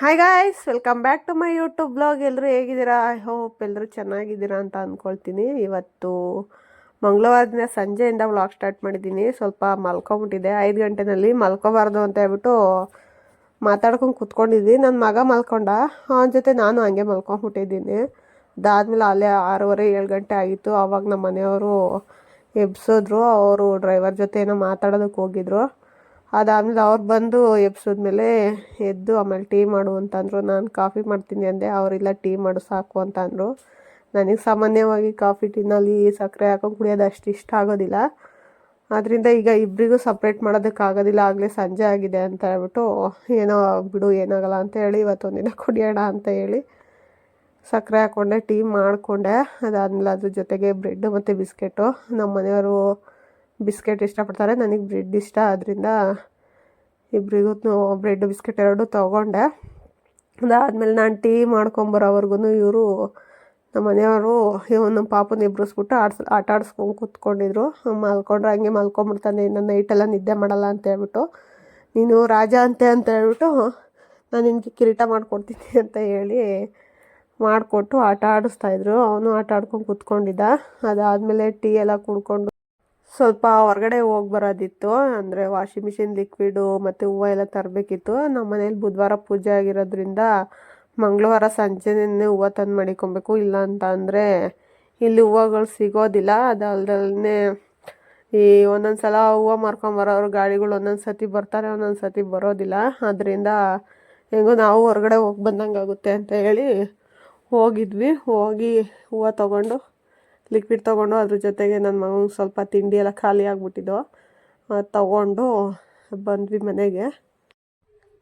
Hi guys welcome back to my YouTube blog ಎಲ್ಲರೂ ಹೇಗಿದ್ದೀರಾ? I hope ಎಲ್ಲರೂ ಚೆನ್ನಾಗಿದ್ದೀರಾ ಅಂತ ಅಂದ್ಕೊಳ್ತೀನಿ. ಇವತ್ತು ಮಂಗಳವಾರ ದಿನ ಸಂಜೆಯಿಂದ ವ್ಲಾಗ್ ಸ್ಟಾರ್ಟ್ ಮಾಡಿದ್ದೀನಿ. ಸ್ವಲ್ಪ ಮಲ್ಕೊಂಬಿಟ್ಟಿದ್ದೆ. ಐದು ಗಂಟೆನಲ್ಲಿ ಮಲ್ಕೋಬಾರ್ದು ಅಂತ ಹೇಳ್ಬಿಟ್ಟು ಮಾತಾಡ್ಕೊಂಡು ಕೂತ್ಕೊಂಡಿದ್ವಿ. ನನ್ನ ಮಗ ಮಲ್ಕೊಂಡ. ಅವನ ಜೊತೆ ನಾನು ಹಂಗೆ ಮಲ್ಕೊಂಬಿಟ್ಟಿದ್ದೀನಿ. ಅದಾದಮೇಲೆ ಅಲ್ಲೇ ಆರೂವರೆ, ಏಳು ಗಂಟೆ ಆಗಿತ್ತು. ಆವಾಗ ನಮ್ಮ ಮನೆಯವರು ಎಬ್ಸಿದ್ರು. ಅವರು ಡ್ರೈವರ್ ಜೊತೆ ಏನೋ ಮಾತಾಡೋದಕ್ಕೆ ಹೋಗಿದ್ರು. ಅದಾದ್ಮೇಲೆ ಅವ್ರು ಬಂದು ಎಬ್ಸಿದ್ಮೇಲೆ ಎದ್ದು ಆಮೇಲೆ ಟೀ ಮಾಡು ಅಂತಂದರು. ನಾನು ಕಾಫಿ ಮಾಡ್ತೀನಿ ಅಂದೆ. ಅವರಿಲ್ಲ ಟೀ ಮಾಡು, ಸಾಕು ಅಂತ ಅಂದರು ನನಗೆ ಸಾಮಾನ್ಯವಾಗಿ ಕಾಫಿ, ಟೀನಲ್ಲಿ ಸಕ್ಕರೆ ಹಾಕೊಂಡು ಕುಡಿಯೋದು ಅಷ್ಟು ಇಷ್ಟ ಆಗೋದಿಲ್ಲ. ಆದ್ದರಿಂದ ಈಗ ಇಬ್ಬರಿಗೂ ಸಪ್ರೇಟ್ ಮಾಡೋದಕ್ಕಾಗೋದಿಲ್ಲ ಆಗಲೇ ಸಂಜೆ ಆಗಿದೆ ಅಂತ ಹೇಳ್ಬಿಟ್ಟು, ಏನೋ ಬಿಡು, ಏನಾಗಲ್ಲ ಅಂತ ಹೇಳಿ ಇವತ್ತೊಂದಿನ ಕುಡಿಯೋಣ ಅಂತ ಹೇಳಿ ಸಕ್ಕರೆ ಹಾಕ್ಕೊಂಡೆ ಟೀ ಮಾಡಿಕೊಂಡೆ. ಅದಾದ್ಮೇಲೆ ಅದ್ರ ಜೊತೆಗೆ ಬ್ರೆಡ್ ಮತ್ತು ಬಿಸ್ಕೆಟು. ನಮ್ಮ ಮನೆಯವರು ಬಿಸ್ಕೆಟ್ ಇಷ್ಟಪಡ್ತಾರೆ. ನನಗೆ ಬ್ರೆಡ್ ಇಷ್ಟ. ಆದ್ದರಿಂದ ಇಬ್ಬರಿಗೂ ಬ್ರೆಡ್, ಬಿಸ್ಕೆಟ್ ಎರಡು ತೊಗೊಂಡೆ. ಅದಾದಮೇಲೆ ನಾನು ಟೀ ಮಾಡ್ಕೊಂಬರೋವರೆಗೂ ಇವರು ನಮ್ಮ ಮನೆಯವರು ಇವನು ಪಾಪನ ಇಬ್ಬರಿಸ್ಬಿಟ್ಟು ಆಡ್ಸ್, ಆಟ ಆಡಿಸ್ಕೊಂಡು ಕೂತ್ಕೊಂಡಿದ್ರು. ಮಲ್ಕೊಂಡ್ರೆ ಹಂಗೆ ಮಲ್ಕೊಂಬಿಡ್ತಾನೆ. ನನ್ನ ನೈಟೆಲ್ಲ ನಿದ್ದೆ ಮಾಡಲ್ಲ ಅಂತ ಹೇಳ್ಬಿಟ್ಟು. ನೀನು ರಾಜ ಅಂತೆ ಅಂತ ಹೇಳ್ಬಿಟ್ಟು ನಾನು ನಿನಗೆ ಕಿರೀಟ ಮಾಡ್ಕೊಡ್ತೀನಿ ಅಂತ ಹೇಳಿ ಮಾಡಿಕೊಟ್ಟು ಆಟ ಆಡಿಸ್ತಾಯಿದ್ರು ಅವನು ಆಟ ಆಡ್ಕೊಂಡು ಕೂತ್ಕೊಂಡಿದ್ದ. ಅದಾದಮೇಲೆ ಟೀ ಎಲ್ಲ ಕುಡ್ಕೊಂಡು ಸ್ವಲ್ಪ ಹೊರಗಡೆ ಹೋಗಿ ಬರೋದಿತ್ತು. ಅಂದರೆ ವಾಷಿಂಗ್ ಮಿಷಿನ್ ಲಿಕ್ವಿಡು ಮತ್ತು ಹೂವು ಎಲ್ಲ ತರಬೇಕಿತ್ತು. ನಮ್ಮ ಮನೇಲಿ ಬುಧವಾರ ಪೂಜೆ ಆಗಿರೋದ್ರಿಂದ ಮಂಗಳವಾರ ಸಂಜೆನೇ ಹೂವು ತಂದು ಮಡಿಕೊಬೇಕು. ಇಲ್ಲ ಅಂತ ಅಂದರೆ ಇಲ್ಲಿ ಹೂವುಗಳು ಸಿಗೋದಿಲ್ಲ. ಅದಲ್ದಲ್ಲೇ ಈ ಒಂದೊಂದು ಸಲ ಹೂವು ಮಾರ್ಕೊಂಬರೋರು ಗಾಡಿಗಳು ಒಂದೊಂದು ಸತಿ ಬರ್ತಾರೆ ಒಂದೊಂದು ಸತಿ ಬರೋದಿಲ್ಲ. ಅದರಿಂದ ಹೆಂಗೋ ನಾವು ಹೊರಗಡೆ ಹೋಗಿ ಬಂದಂಗೆ ಆಗುತ್ತೆ ಅಂತ ಹೇಳಿ ಹೋಗಿದ್ವಿ. ಹೋಗಿ ಹೂವು ತೊಗೊಂಡು ಲಿಕ್ವಿಡ್ ತೊಗೊಂಡು ಅದ್ರ ಜೊತೆಗೆ ನನ್ನ ಮಗನಿಗೆ ಸ್ವಲ್ಪ ತಿಂಡಿ ಎಲ್ಲ ಖಾಲಿ ಆಗಿಬಿಟ್ಟಿದ್ದು. ತೊಗೊಂಡು ಬಂದ್ವಿ ಮನೆಗೆ.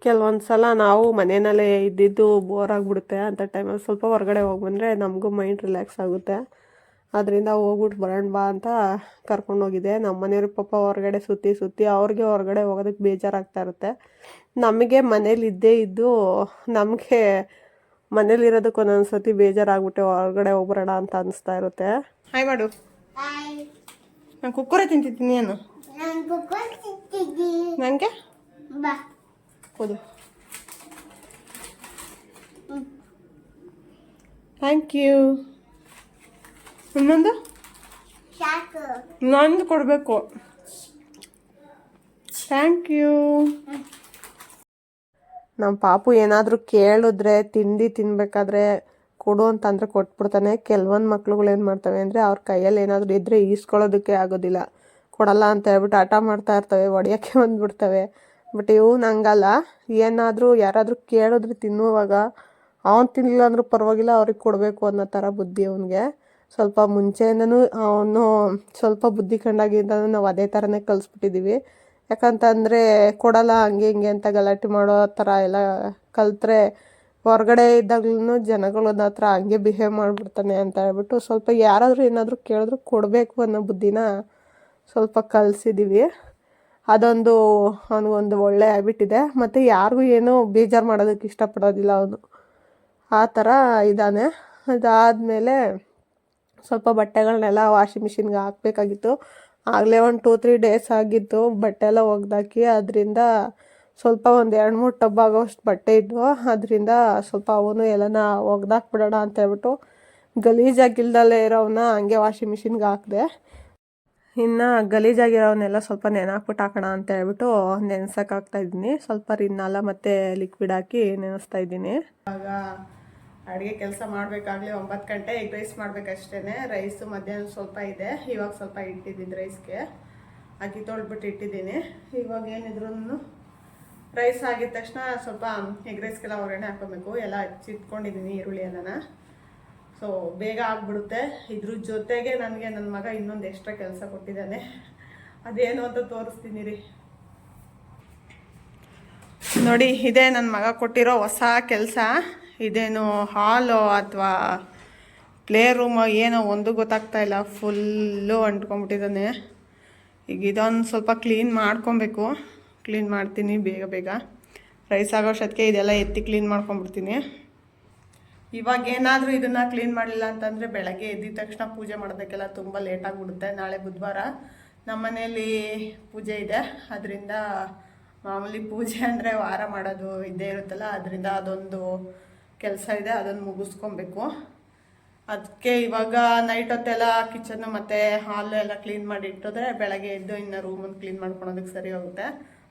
ಕೆಲವೊಂದು ಸಲ ನಾವು ಮನೆಯಲ್ಲೇ ಇದ್ದಿದ್ದು ಬೋರ್ ಆಗಿಬಿಡುತ್ತೆ ಅಂಥ ಟೈಮಲ್ಲಿ ಸ್ವಲ್ಪ ಹೊರಗಡೆ ಹೋಗಿ ನಮಗೂ ಮೈಂಡ್ ರಿಲ್ಯಾಕ್ಸ್ ಆಗುತ್ತೆ. ಅದರಿಂದ ಹೋಗ್ಬಿಟ್ಟು ಬರೋಣ ಬಾ ಅಂತ ಕರ್ಕೊಂಡು ಹೋಗಿದ್ದೆ. ನಮ್ಮ ಮನೆಯವ್ರ ಪಾಪ ಹೊರಗಡೆ ಸುತ್ತಿ ಸುತ್ತಿ ಅವ್ರಿಗೆ ಹೊರಗಡೆ ಹೋಗೋದಕ್ಕೆ ಬೇಜಾರಾಗ್ತಾ ಇರುತ್ತೆ. ನಮಗೆ ಮನೇಲಿ ಇದ್ದೇ ಇದ್ದು ನಮಗೆ ಮನೇಲಿರೋದಕ್ಕೆ ಒಂದೊಂದು ಸತಿ ಬೇಜಾರಾಗ್ಬಿಟ್ಟು ಹೊರಗಡೆ ಹೋಗ್ಬರೋಣ ಅಂತ ಅನಿಸ್ತಾ ಇರುತ್ತೆ. ಹಾಯ್ ಮಾಡು ನಾನು ಕುಕ್ಕುರೆ ತಿಂತಿದ್ದೀನಿ ಏನು? ನಾನು ನನಗೆ ಹೌದು ಥ್ಯಾಂಕ್ ಯು ಇನ್ನೊಂದು? ನಂದು ಕೊಡಬೇಕು. ಥ್ಯಾಂಕ್ ಯು ನಮ್ಮ ಪಾಪು ಏನಾದರೂ ಕೇಳಿದ್ರೆ ತಿಂಡಿ ತಿನ್ಬೇಕಾದ್ರೆ ಕೊಡು ಅಂತಂದ್ರೆ ಕೊಟ್ಬಿಡ್ತಾನೆ. ಕೆಲವೊಂದು ಮಕ್ಳುಗಳು ಏನು ಮಾಡ್ತವೆ ಅಂದರೆ ಅವ್ರ ಕೈಯಲ್ಲಿ ಏನಾದರೂ ಇದ್ದರೆ ಈಸ್ಕೊಳ್ಳೋದಕ್ಕೆ ಆಗೋದಿಲ್ಲ. ಕೊಡಲ್ಲ ಅಂತ ಹೇಳ್ಬಿಟ್ಟು ಆಟ ಮಾಡ್ತಾ ಇರ್ತವೆ ಒಡೆಯೋಕ್ಕೆ ಬಂದ್ಬಿಡ್ತವೆ. ಬಟ್ ಇವು ನಂಗಲ್ಲ ಏನಾದರೂ ಯಾರಾದರೂ ಕೇಳಿದ್ರೆ ತಿನ್ನುವಾಗ ಅವ್ನು ತಿನ್ನಲಿಲ್ಲ ಅಂದರೂ ಪರವಾಗಿಲ್ಲ, ಅವ್ರಿಗೆ ಕೊಡಬೇಕು ಅನ್ನೋ ಥರ ಬುದ್ಧಿ ಅವನಿಗೆ. ಸ್ವಲ್ಪ ಮುಂಚೆಯಿಂದನೂ ಅವನು ಸ್ವಲ್ಪ ಬುದ್ಧಿ ಕಂಡಾಗಿಂದ ನಾವು ಅದೇ ಥರನೇ ಕಲಿಸ್ಬಿಟ್ಟಿದ್ದೀವಿ ಯಾಕಂತಂದರೆ ಕೊಡಲ್ಲ, ಹಂಗೆ ಹಿಂಗೆ ಅಂತ ಗಲಾಟೆ ಮಾಡೋ ಥರ ಎಲ್ಲ ಕಲ್ತ್ರೆ ಹೊರಗಡೆ ಇದ್ದಾಗ್ಲೂ ಜನಗಳ ಹತ್ರ ಹಂಗೆ ಬಿಹೇವ್ ಮಾಡಿಬಿಡ್ತಾನೆ ಅಂತ ಹೇಳ್ಬಿಟ್ಟು ಸ್ವಲ್ಪ ಯಾರಾದರೂ ಏನಾದರೂ ಕೇಳಿದ್ರು ಕೊಡಬೇಕು ಅನ್ನೋ ಬುದ್ಧಿನ ಸ್ವಲ್ಪ ಕಲಿಸಿದ್ದೀವಿ ಅದೊಂದು ಅವನಿಗೊಂದು ಒಳ್ಳೆ ಹ್ಯಾಬಿಟ್ ಇದೆ. ಮತ್ತು ಯಾರಿಗೂ ಏನೂ ಬೇಜಾರು ಮಾಡೋದಕ್ಕೆ ಇಷ್ಟಪಡೋದಿಲ್ಲ ಅವನು. ಆ ಥರ ಇದ್ದಾನೆ. ಅದಾದಮೇಲೆ ಸ್ವಲ್ಪ ಬಟ್ಟೆಗಳನ್ನೆಲ್ಲ ವಾಷಿಂಗ್ ಮಿಷಿನ್ಗೆ ಹಾಕಬೇಕಾಗಿತ್ತು. ಆಗಲೇ ಒಂದು ಟೂ ತ್ರೀ ಡೇಸ್ ಆಗಿತ್ತು. ಬಟ್ಟೆ ಎಲ್ಲ ಒಗ್ದಾಕಿ ಅದರಿಂದ ಸ್ವಲ್ಪ ಒಂದು ಎರಡು ಮೂರು ಟಬ್ ಆಗೋಷ್ಟು ಬಟ್ಟೆ ಇದ್ವು. ಅದರಿಂದ ಸ್ವಲ್ಪ ಅವನು ಎಲ್ಲನ ಒಗ್ದಾಕ್ಬಿಡೋಣ ಅಂತ ಹೇಳ್ಬಿಟ್ಟು ಗಲೀಜಾಗಿಲ್ದಲ್ಲೇ ಇರೋವನ್ನ ಹಂಗೆ ವಾಷಿಂಗ್ ಮಿಷಿನ್ಗೆ ಹಾಕಿದೆ. ಇನ್ನು ಗಲೀಜಾಗಿರೋವನ್ನೆಲ್ಲ ಸ್ವಲ್ಪ ನೆನಾಕ್ಬಿಟ್ಟು ಹಾಕೋಣ ಅಂತ ಹೇಳ್ಬಿಟ್ಟು ನೆನೆಸೋಕ್ಕಾಗ್ತಾ ಇದ್ದೀನಿ. ಸ್ವಲ್ಪ ರಿನ್ನಾಲ ಮತ್ತು ಲಿಕ್ವಿಡ್ ಹಾಕಿ ನೆನೆಸ್ತಾ ಇದ್ದೀನಿ. ಆಗ ಅಡುಗೆ ಕೆಲಸ ಮಾಡಬೇಕಾಗ್ಲಿ ಒಂಬತ್ತು ಗಂಟೆ ಎಗ್ ರೈಸ್ ಮಾಡಬೇಕಷ್ಟೇ ರೈಸು ಮಧ್ಯಾಹ್ನ ಸ್ವಲ್ಪ ಇದೆ. ಇವಾಗ ಸ್ವಲ್ಪ ಇಟ್ಟಿದ್ದೀನಿ ರೈಸ್ಗೆ. ಅಕ್ಕಿ ತೊಳ್ಬಿಟ್ಟು ಇಟ್ಟಿದ್ದೀನಿ. ಇವಾಗ ಏನಿದ್ರು ರೈಸ್ ಆಗಿದ ತಕ್ಷಣ ಸ್ವಲ್ಪ ಎಗ್ ರೈಸ್ಗೆಲ್ಲ ಒಗ್ಗರಣೆ ಹಾಕೋಬೇಕು. ಎಲ್ಲ ಹಚ್ಚಿಟ್ಕೊಂಡಿದ್ದೀನಿ ಈರುಳ್ಳಿ ಎಲ್ಲನ. ಸೊ ಬೇಗ ಆಗಿಬಿಡುತ್ತೆ. ಇದ್ರ ಜೊತೆಗೆ ನನಗೆ ನನ್ನ ಮಗ ಇನ್ನೊಂದು ಎಕ್ಸ್ಟ್ರಾ ಕೆಲಸ ಕೊಟ್ಟಿದ್ದಾನೆ. ಅದೇನು ಅಂತ ತೋರಿಸ್ತೀನಿ ರೀ. ನೋಡಿ, ಇದೇ ನನ್ನ ಮಗ ಕೊಟ್ಟಿರೋ ಹೊಸ ಕೆಲಸ. ಇದೇನು ಹಾಲು ಅಥವಾ ಪ್ಲೇ ರೂಮ್ ಏನೋ ಒಂದು ಗೊತ್ತಾಗ್ತಾ ಇಲ್ಲ. ಫುಲ್ಲು ಅಂಟ್ಕೊಂಬಿಟ್ಟಿದ್ದಾನೆ ಈಗ ಇದೊಂದು ಸ್ವಲ್ಪ ಕ್ಲೀನ್ ಮಾಡ್ಕೊಬೇಕು. ಕ್ಲೀನ್ ಮಾಡ್ತೀನಿ ಬೇಗ ಬೇಗ. ರೈಸ್ ಆಗೋಷ್ಟೊತ್ತಿಗೆ ಇದೆಲ್ಲ ಎತ್ತಿ ಕ್ಲೀನ್ ಮಾಡ್ಕೊಂಬಿಡ್ತೀನಿ ಇವಾಗ ಏನಾದರೂ ಇದನ್ನು ಕ್ಲೀನ್ ಮಾಡಲಿಲ್ಲ ಅಂತಂದರೆ ಬೆಳಗ್ಗೆ ಎದ್ದಿದ ತಕ್ಷಣ ಪೂಜೆ ಮಾಡೋದಕ್ಕೆಲ್ಲ ತುಂಬ ಲೇಟ್ ಆಗಿಬಿಡುತ್ತೆ. ನಾಳೆ ಬುಧವಾರ ನಮ್ಮ ಮನೆಯಲ್ಲಿ ಪೂಜೆ ಇದೆ. ಅದರಿಂದ ಮಾಮೂಲಿ ಪೂಜೆ ಅಂದರೆ ವಾರ ಮಾಡೋದು ಇದ್ದೇ ಇರುತ್ತಲ್ಲ, ಅದರಿಂದ ಅದೊಂದು ಕೆಲಸ ಇದೆ, ಅದನ್ನು ಮುಗಿಸ್ಕೊಬೇಕು. ಅದಕ್ಕೆ ಇವಾಗ ನೈಟ್ ಹೊತ್ತೆಲ್ಲ ಕಿಚನ್ನು ಮತ್ತು ಹಾಲು ಎಲ್ಲ ಕ್ಲೀನ್ ಮಾಡಿ ಇಟ್ಟಿದ್ರೆ ಬೆಳಗ್ಗೆ ಎದ್ದು ಇನ್ನು ರೂಮನ್ನು ಕ್ಲೀನ್ ಮಾಡ್ಕೊಳೋದಕ್ಕೆ ಸರಿ ಹೋಗುತ್ತೆ.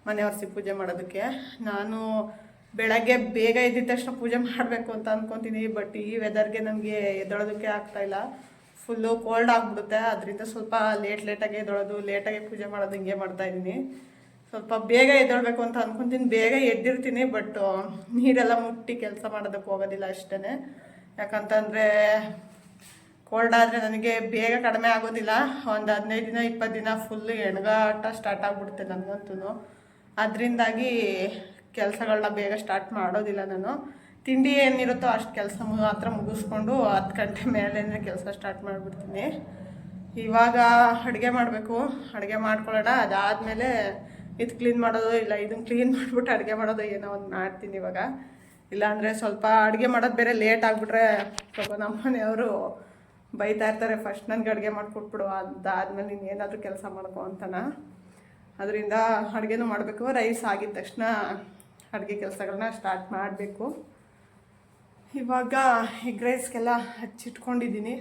ಮನೆ ಪೂಜೆ ಮಾಡೋದಕ್ಕೆ. ನಾನು ಬೆಳಗ್ಗೆ ಬೇಗ ಎದ್ದಿದ ತಕ್ಷಣ ಪೂಜೆ ಮಾಡಬೇಕು ಅಂತ ಅಂದ್ಕೊತೀನಿ ಬಟ್ ಈ ವೆದರ್ಗೆ ನನಗೆ ಎದ್ದೊಳೋದಕ್ಕೆ ಆಗ್ತಾಯಿಲ್ಲ ಫುಲ್ಲು ಕೋಲ್ಡ್ ಆಗಿಬಿಡುತ್ತೆ, ಅದರಿಂದ ಸ್ವಲ್ಪ ಲೇಟ್ ಲೇಟಾಗಿ ಎದ್ದೊಳೋದು ಲೇಟಾಗಿ ಪೂಜೆ ಮಾಡೋದು ಹಿಂಗೆ ಮಾಡ್ತಾ ಇದ್ದೀನಿ. ಸ್ವಲ್ಪ ಬೇಗ ಎದ್ದೇಳಬೇಕು ಅಂತ ಅಂದ್ಕೊತೀನಿ ಬೇಗ ಎದ್ದಿರ್ತೀನಿ ಬಟ್ ನೀರೆಲ್ಲ ಮುಟ್ಟಿ ಕೆಲಸ ಮಾಡೋದಕ್ಕೆ ಹೋಗೋದಿಲ್ಲ ಅಷ್ಟೇ ಯಾಕಂತಂದರೆ ಕೋಲ್ಡ್ ಆದರೆ ನನಗೆ ಬೇಗ ಕಡಿಮೆ ಆಗೋದಿಲ್ಲ. ಒಂದು ಹದಿನೈದು ದಿನ ಇಪ್ಪತ್ತು ದಿನ ಫುಲ್ಲು ಎಣ್ಗಾಟ ಸ್ಟಾರ್ಟ್ ಆಗಿಬಿಡುತ್ತೆ ನನಗಂತೂ ಅದರಿಂದಾಗಿ ಕೆಲಸಗಳನ್ನ ಬೇಗ ಸ್ಟಾರ್ಟ್ ಮಾಡೋದಿಲ್ಲ ನಾನು. ತಿಂಡಿ ಏನಿರುತ್ತೋ ಅಷ್ಟು ಕೆಲಸ ಮಾತ್ರ ಮುಗಿಸ್ಕೊಂಡು ಹತ್ತು ಗಂಟೆ ಮೇಲೇ ಕೆಲಸ ಸ್ಟಾರ್ಟ್ ಮಾಡಿಬಿಡ್ತೀನಿ. ಇವಾಗ ಅಡುಗೆ ಮಾಡಬೇಕು. ಅಡುಗೆ ಮಾಡ್ಕೊಳ್ಳೋಣ. ಅದಾದಮೇಲೆ ಇದು ಕ್ಲೀನ್ ಮಾಡೋದು ಇಲ್ಲ ಇದನ್ನು ಕ್ಲೀನ್ ಮಾಡಿಬಿಟ್ಟು ಅಡುಗೆ ಮಾಡೋದು ಏನೋ ಒಂದು ಮಾಡ್ತೀನಿ ಇವಾಗ. ಇಲ್ಲಾಂದರೆ ಸ್ವಲ್ಪ ಅಡುಗೆ ಮಾಡೋದು ಬೇರೆ ಲೇಟ್ ಆಗಿಬಿಟ್ರೆ ಸ್ವಲ್ಪ ನಮ್ಮ ಮನೆಯವರು ಬೈತಾ ಇರ್ತಾರೆ, ಫಸ್ಟ್ ನನಗೆ ಅಡುಗೆ ಮಾಡಿಕೊಟ್ಬಿಡು, ಅದಾದ್ಮೇಲೆ ನೀನು ಏನಾದರೂ ಕೆಲಸ ಮಾಡ್ಕೊ ಅಂತನ. ಅದರಿಂದ ಅಡುಗೆನೂ ಮಾಡಬೇಕು. ರೈಸ್ ಆಗಿದ ತಕ್ಷಣ ಅಡುಗೆ ಕೆಲಸಗಳನ್ನ ಸ್ಟಾರ್ಟ್ ಮಾಡಬೇಕು. ಇವಾಗ ಎಗ್ ರೈಸ್ಗೆಲ್ಲ ಹಚ್ಚಿಟ್ಕೊಂಡಿದ್ದೀನಿ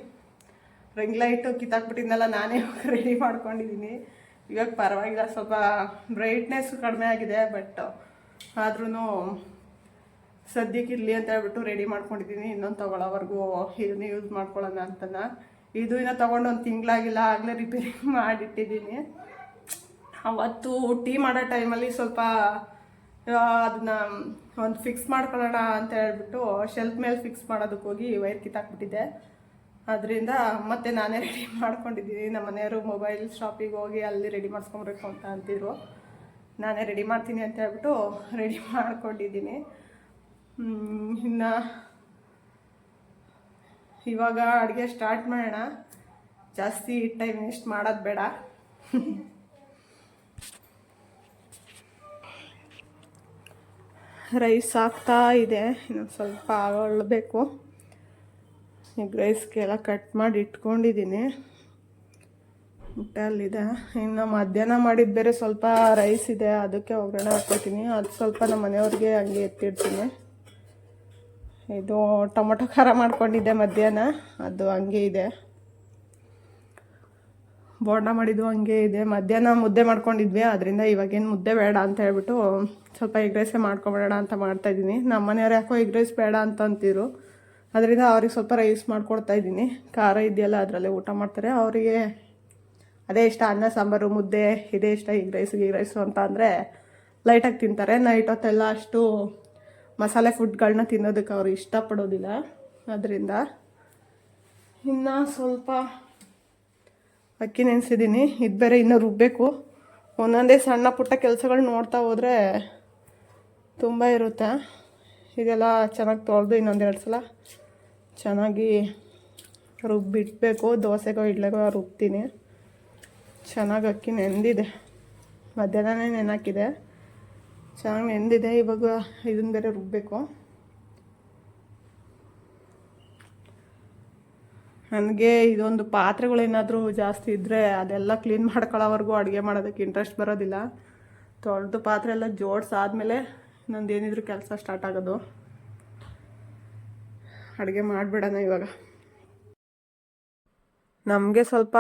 ರಿಂಗ್ ಲೈಟು ಕಿತ್ತಾಕ್ಬಿಟ್ಟಿದ್ನೆಲ್ಲ, ನಾನೇ ರೆಡಿ ಮಾಡ್ಕೊಂಡಿದ್ದೀನಿ ಇವಾಗ ಪರವಾಗಿಲ್ಲ, ಸ್ವಲ್ಪ ಬ್ರೈಟ್ನೆಸ್ ಕಡಿಮೆ ಆಗಿದೆ ಬಟ್ ಆದ್ರೂ ಸದ್ಯಕ್ಕೆ ಇರಲಿ ಅಂತ ಹೇಳ್ಬಿಟ್ಟು ರೆಡಿ ಮಾಡ್ಕೊಂಡಿದ್ದೀನಿ ಇನ್ನೊಂದು ತೊಗೊಳ್ಳೋವರೆಗೂ ಇದನ್ನೇ ಯೂಸ್ ಮಾಡ್ಕೊಳ್ಳೋಣ ಅಂತನ. ಇದು ಇನ್ನೂ ತೊಗೊಂಡು ಒಂದು ತಿಂಗಳಾಗಿಲ್ಲ, ಆಗಲೇ ರಿಪೇರಿ ಮಾಡಿಟ್ಟಿದ್ದೀನಿ ಅವತ್ತು ಟೀ ಮಾಡೋ ಟೈಮಲ್ಲಿ ಸ್ವಲ್ಪ ಅದನ್ನ ಒಂದು ಫಿಕ್ಸ್ ಮಾಡ್ಕೊಳ್ಳೋಣ ಅಂತ ಹೇಳ್ಬಿಟ್ಟು ಶೆಲ್ಫ್ ಮೇಲೆ ಫಿಕ್ಸ್ ಮಾಡೋದಕ್ಕೆ ಹೋಗಿ ವೈರ್ ಕಿತ್ತಾಕ್ಬಿಟ್ಟಿದ್ದೆ ಅದರಿಂದ ಮತ್ತೆ ನಾನೇ ರೆಡಿ ಮಾಡ್ಕೊಂಡಿದ್ದೀನಿ. ನಮ್ಮ ಮನೆಯವರು ಮೊಬೈಲ್ ಶಾಪಿಗೆ ಹೋಗಿ ಅಲ್ಲಿ ರೆಡಿ ಮಾಡಿಸ್ಕೊಬೇಕು ಅಂತ ಅಂತಿದ್ರು. ನಾನೇ ರೆಡಿ ಮಾಡ್ತೀನಿ ಅಂತ ಹೇಳ್ಬಿಟ್ಟು ರೆಡಿ ಮಾಡ್ಕೊಂಡಿದ್ದೀನಿ. ಇನ್ನು ಇವಾಗ ಅಡುಗೆ ಸ್ಟಾರ್ಟ್ ಮಾಡೋಣ. ಜಾಸ್ತಿ ಟೈಮ್ ವೇಸ್ಟ್ ಮಾಡೋದು ಬೇಡ. ರೈಸ್ ಆಗ್ತಾ ಇದೆ. ಇನ್ನೊಂದು ಸ್ವಲ್ಪ ಆಗೊಳ್ಬೇಕು ಎಗ್ ರೈಸ್ಗೆಲ್ಲ ಕಟ್ ಮಾಡಿ ಇಟ್ಕೊಂಡಿದ್ದೀನಿ. ಅಲ್ಲಿದೆ ಇನ್ನು ಮಧ್ಯಾಹ್ನ ಮಾಡಿದ ಬೇರೆ ಸ್ವಲ್ಪ ರೈಸ್ ಇದೆ. ಅದಕ್ಕೆ ಒಗ್ಗರಣೆ ಹಾಕ್ಕೊತೀನಿ ಅದು ಸ್ವಲ್ಪ ನಮ್ಮ ಮನೆಯವ್ರಿಗೆ ಹಂಗೆ ಎತ್ತಿಡ್ತೀನಿ. ಇದು ಟೊಮೊಟೊ ಖಾರ ಮಾಡ್ಕೊಂಡಿದ್ದೆ ಮಧ್ಯಾಹ್ನ. ಅದು ಹಂಗೆ ಇದೆ. ಬೋಂಡ ಮಾಡಿದ್ದು ಹಂಗೆ ಇದೆ. ಮಧ್ಯಾಹ್ನ ಮುದ್ದೆ ಮಾಡ್ಕೊಂಡಿದ್ವಿ. ಅದರಿಂದ ಇವಾಗೇನು ಮುದ್ದೆ ಬೇಡ ಅಂತ ಹೇಳ್ಬಿಟ್ಟು ಸ್ವಲ್ಪ ಎಗ್ ರೈಸೇ ಮಾಡ್ಕೊಬೇಡ ಅಂತ ಮಾಡ್ತಾಯಿದ್ದೀನಿ ನಮ್ಮ ಮನೆಯವ್ರು ಯಾಕೋ ಎಗ್ ರೈಸ್ ಬೇಡ ಅಂತ ಅಂತಿದ್ರು. ಅದರಿಂದ ಅವ್ರಿಗೆ ಸ್ವಲ್ಪ ರೈಸ್ ಮಾಡ್ಕೊಡ್ತಾ ಇದ್ದೀನಿ. ಖಾರ ಇದೆಯಲ್ಲ, ಅದರಲ್ಲೇ ಊಟ ಮಾಡ್ತಾರೆ. ಅವರಿಗೆ ಅದೇ ಇಷ್ಟ, ಅನ್ನ, ಸಾಂಬಾರು, ಮುದ್ದೆ, ಇದೇ ಇಷ್ಟ ಎಗ್ ರೈಸ್ ಎಗ್ ರೈಸು ಅಂತ ಅಂದರೆ ಲೈಟಾಗಿ ತಿಂತಾರೆ. ನೈಟ್ ಹೊತ್ತೆಲ್ಲ ಅಷ್ಟು ಮಸಾಲೆ ಫುಡ್ಗಳನ್ನ ತಿನ್ನೋದಕ್ಕೆ ಅವರು ಇಷ್ಟಪಡೋದಿಲ್ಲ. ಅದರಿಂದ ಇನ್ನು ಸ್ವಲ್ಪ ಅಕ್ಕಿ ನೆನೆಸಿದ್ದೀನಿ. ಇದು ಬೇರೆ ಇನ್ನೂ ರುಬ್ಬಬೇಕು ಒಂದೊಂದೇ ಸಣ್ಣ ಪುಟ್ಟ ಕೆಲಸಗಳು ನೋಡ್ತಾ ಹೋದರೆ ತುಂಬ ಇರುತ್ತೆ. ಇದೆಲ್ಲ ಚೆನ್ನಾಗಿ ತೊಳೆದು ಇನ್ನೊಂದೆರಡು ಸಲ ಚೆನ್ನಾಗಿ ರುಬ್ಬಿಟ್ಬೇಕು. ದೋಸೆಗೋ, ಇಡ್ಲೆಗೋ ರುಬ್ತೀನಿ. ಚೆನ್ನಾಗಿ ಅಕ್ಕಿ ನೆಂದಿದೆ. ಮಧ್ಯಾಹ್ನನೇ ನೆನಾಕಿದೆ. ಚೆನ್ನಾಗಿ ನೆಂದಿದೆ. ಇವಾಗ ಇದನ್ನ ಬೇರೆ ರುಬ್ಬಬೇಕು ನನಗೆ ಇದೊಂದು ಪಾತ್ರೆಗಳೇನಾದರೂ ಜಾಸ್ತಿ ಇದ್ದರೆ ಅದೆಲ್ಲ ಕ್ಲೀನ್ ಮಾಡ್ಕೊಳ್ಳೋವರೆಗೂ ಅಡುಗೆ ಮಾಡೋದಕ್ಕೆ ಇಂಟ್ರೆಸ್ಟ್ ಬರೋದಿಲ್ಲ. ತೊಳೆದು ಪಾತ್ರೆ ಎಲ್ಲ ಜೋಡಿಸಾದ್ಮೇಲೆ ನಂದು ಏನಿದ್ರು ಕೆಲಸ ಸ್ಟಾರ್ಟ್ ಆಗೋದು. ಅಡುಗೆ ಮಾಡಿಬಿಡೋಣ ಇವಾಗ. ನಮಗೆ ಸ್ವಲ್ಪ